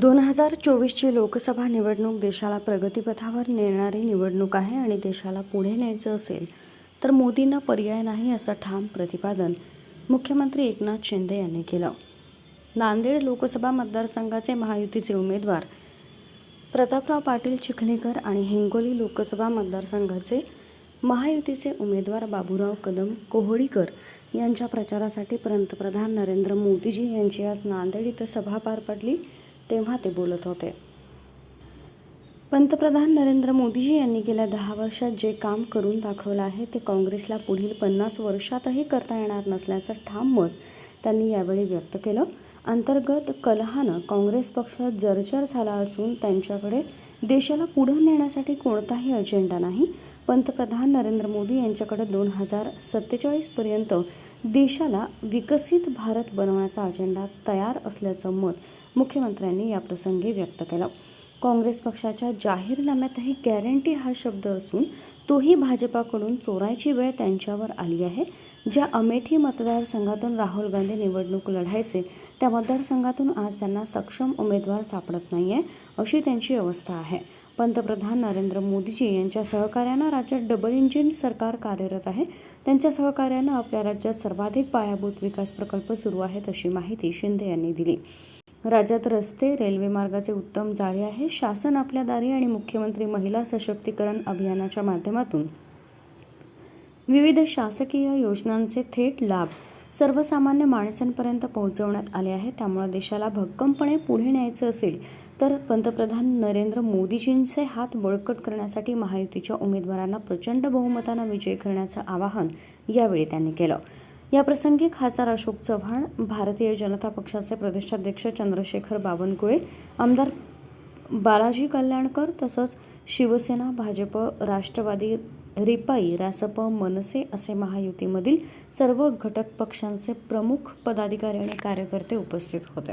दोन हजार चोवीसची लोकसभा निवडणूक देशाला प्रगतीपथावर नेणारी निवडणूक आहे आणि देशाला पुढे न्यायचं असेल तर मोदींना पर्याय नाही असं ठाम प्रतिपादन मुख्यमंत्री एकनाथ शिंदे यांनी केलं. नांदेड लोकसभा मतदारसंघाचे महायुतीचे उमेदवार प्रतापराव पाटील चिखलीकर आणि हिंगोली लोकसभा मतदारसंघाचे महायुतीचे उमेदवार बाबूराव कदम कोहळीकर यांच्या प्रचारासाठी पंतप्रधान नरेंद्र मोदीजी यांची आज नांदेड इथं सभा पार पडली. तेव्हा ते बोलत होते. पंतप्रधान नरेंद्र मोदीजी यांनी गेल्या दहा वर्षात जे काम करून दाखवलं आहे ते काँग्रेसला पुढील पन्नास वर्षातही करता येणार नसल्याचं ठाम मत त्यांनी यावेळी व्यक्त केलं. अंतर्गत कलहानं काँग्रेस पक्ष जर्जर झाला असून त्यांच्याकडे देशाला पुढं नेण्यासाठी कोणताही अजेंडा नाही. पंतप्रधान नरेंद्र मोदी यांच्याकडे दोन हजार सत्तेचाळीसपर्यंत देशाला विकसित भारत बनवण्याचा अजेंडा तयार असल्याचं मत मुख्यमंत्र्यांनी याप्रसंगी व्यक्त केलं. काँग्रेस पक्षाच्या जाहीरनाम्यातही गॅरंटी हा शब्द असून तोही भाजपाकडून चोरायची वेळ त्यांच्यावर आली आहे. ज्या अमेठी मतदारसंघातून राहुल गांधी निवडणूक लढायचे त्या मतदारसंघातून आज त्यांना सक्षम उमेदवार सापडत नाही आहे अशी त्यांची अवस्था आहे. पंतप्रधान नरेंद्र मोदीजी यांच्या सहकार्यानं राज्यात डबल इंजिन सरकार कार्यरत आहे. त्यांच्या सहकार्यानं आपल्या राज्यात सर्वाधिक पायाभूत विकास प्रकल्प सुरू आहेत अशी माहिती शिंदे यांनी दिली. राज्यात रस्ते रेल्वे मार्गाचे उत्तम जाळे आहे. शासन आपल्या दारी आणि मुख्यमंत्री महिला सशक्तीकरण अभियानाच्या माध्यमातून. विविध शासकीय योजनांचे थेट लाभ सर्वसामान्य माणसांपर्यंत पोहोचवण्यात आले आहे. त्यामुळे देशाला भक्कमपणे पुढे न्यायचं असेल तर पंतप्रधान नरेंद्र मोदीजींचे हात बळकट करण्यासाठी महायुतीच्या उमेदवारांना प्रचंड बहुमतानं विजय करण्याचं आवाहन यावेळी त्यांनी केलं. याप्रसंगी खासदार अशोक चव्हाण भारतीय जनता पक्षाचे प्रदेशाध्यक्ष चंद्रशेखर बावनकुळे आमदार बालाजी कल्याणकर तसंच शिवसेना भाजप राष्ट्रवादी रिपाई रासप मनसे असे महायुतीमधील सर्व घटक पक्षांचे प्रमुख पदाधिकारी आणि कार्यकर्ते उपस्थित होते.